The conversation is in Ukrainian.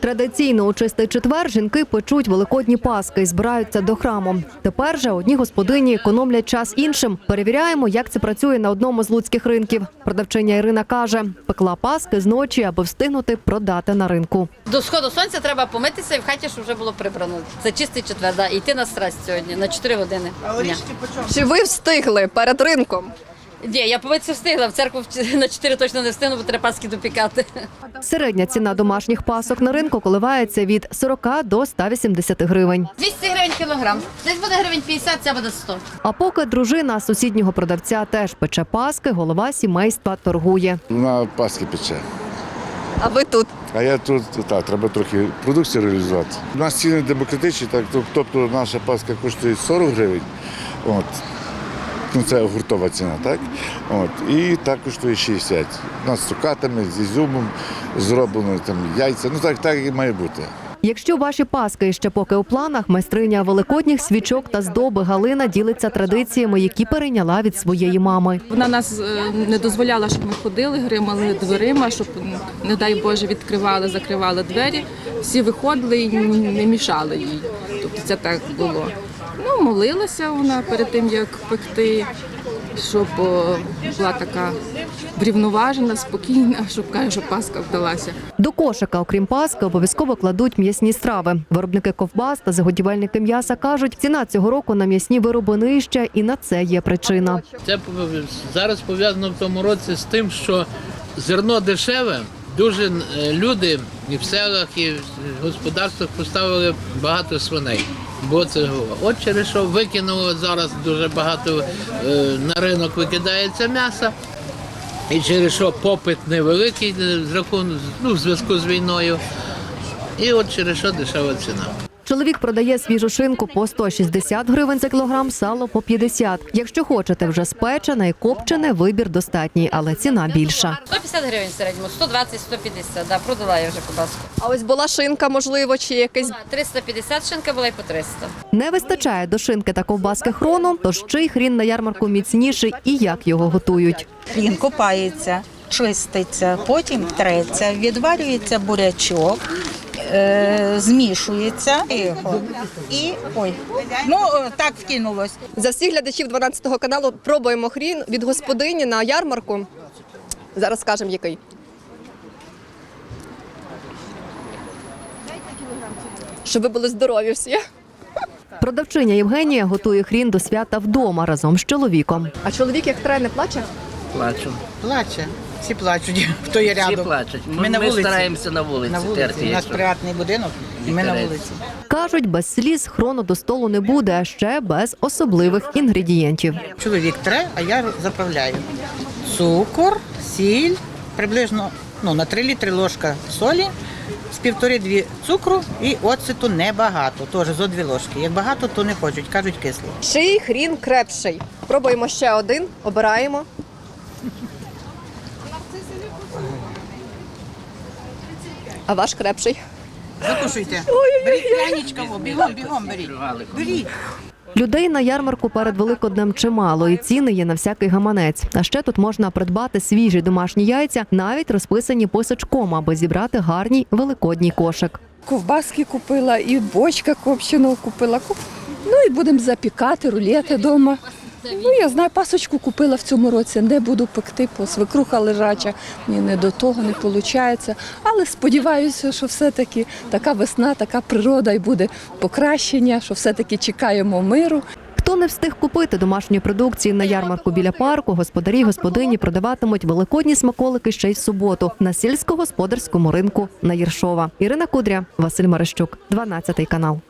Традиційно у чистий четвер жінки печуть великодні паски і збираються до храму. Тепер же одні господині економлять час іншим. Перевіряємо, як це працює на одному з луцьких ринків. Продавчиня Ірина каже, пекла паски зночі, аби встигнути продати на ринку. До сходу сонця треба помитися і в хаті, щоб вже було прибрано. Це чистий четвер, да. і йти на страсть сьогодні на 4 години. Дня. Чи ви встигли перед ринком? Ні, я помитися встигла, в церкву на 4 точно не встигну, бо треба паски допікати. Середня ціна домашніх пасок на ринку коливається від 40 до 180 гривень. 200 гривень кілограм. Десь буде гривень 50, це буде 100. А поки дружина сусіднього продавця теж пече паски, голова сімейства торгує. На Пасхи пече. А ви тут? А я тут так, треба трохи продукцію реалізувати. У нас ціни демократичні, так тоб- тобто наша паска коштує 40 гривень. От. Ну, це гуртова ціна, так? От. І так коштує 60. У нас з цукатами, з ізюмом зроблено, там яйця. Ну так, так і має бути. Якщо ваші паски ще поки у планах, майстриня великодніх свічок та здоби Галина ділиться традиціями, які перейняла від своєї мами. Вона нас е, не дозволяла, щоб ми ходили, гримали дверима, щоб, не дай Боже, відкривали, закривали двері. Всі виходили і не мішали їй. Тобто це так було. Ну, молилася вона перед тим, як пекти, щоб була така врівноважена, спокійна, щоб каже, що Пасха вдалася. До кошика, окрім паски, обов'язково кладуть м'ясні страви. Виробники ковбас та заготівельники м'яса кажуть, ціна цього року на м'ясні вироби нижча, і на це є причина. Це зараз пов'язано в тому році з тим, що зерно дешеве. Дуже е, люди і в селах, і в господарствах поставили багато свиней. Бо це голова. От через що викинуло зараз дуже багато е, на ринок викидається м'яса. І через що попит невеликий е, з рахунку ну, в зв'язку з війною. І от через що дешева ціна. Чоловік продає свіжу шинку по 160 гривень за кілограм, сало по 50. Якщо хочете вже спечене і копчене, вибір достатній, але ціна більша. 150 гривень в середньому, 120, 150, да, продала я вже кобаску. А ось була шинка, можливо, чи якесь 350 шинка була і по 300. Не вистачає до шинки та ковбаски хрону, тож чий хрін на ярмарку міцніший і як його готують. Він копається, чиститься, потім треться, відварюється бурячок, е, змішується його. і ой, ну е, так вкинулось. за всіх глядачів 12 каналу. Пробуємо хрін від господині на ярмарку. Зараз скажемо який. Щоб ви були здорові всі. Продавчиня Євгенія готує хрін до свята вдома разом з чоловіком. А чоловік як трай не плаче? Плачу. Плаче, всі плачуть, хто є Всі плачуть. Ми, Ми на ми вулиці. стараємося на вулиці, На вулиці. терти. У нас приватний будинок, і ми на вулиці. Кажуть, без сліз хрону до столу не буде, а ще без особливих інгредієнтів. Чоловік тре, а я заправляю. Цукор, сіль, приблизно ну, на 3 літри ложка солі, з півтори-дві цукру і оцету небагато, теж зо дві ложки. Як багато, то не хочуть, кажуть кисло. Чий хрін крепший? Пробуємо ще один, обираємо. А ваш крепший. Закушуйте. Беріть бігом, бігом беріть. Беріть. Людей на ярмарку перед Великоднем чимало, і ціни є на всякий гаманець. А ще тут можна придбати свіжі домашні яйця, навіть розписані писачком, аби зібрати гарний великодній кошик. Ковбаски купила і бочка копченого купила. Куп- Ну і будемо запікати, рулети вдома. Ну, я знаю, пасочку купила в цьому році, не буду пекти, бо свекруха лежача, мені не до того не виходить. Але сподіваюся, що все-таки така весна, така природа і буде покращення, що все-таки чекаємо миру. Хто не встиг купити домашньої продукції на ярмарку біля парку, господарі й господині продаватимуть великодні смаколики ще й в суботу на сільськогосподарському ринку на Єршова. Ірина Кудря, Василь Марищук, 12 канал.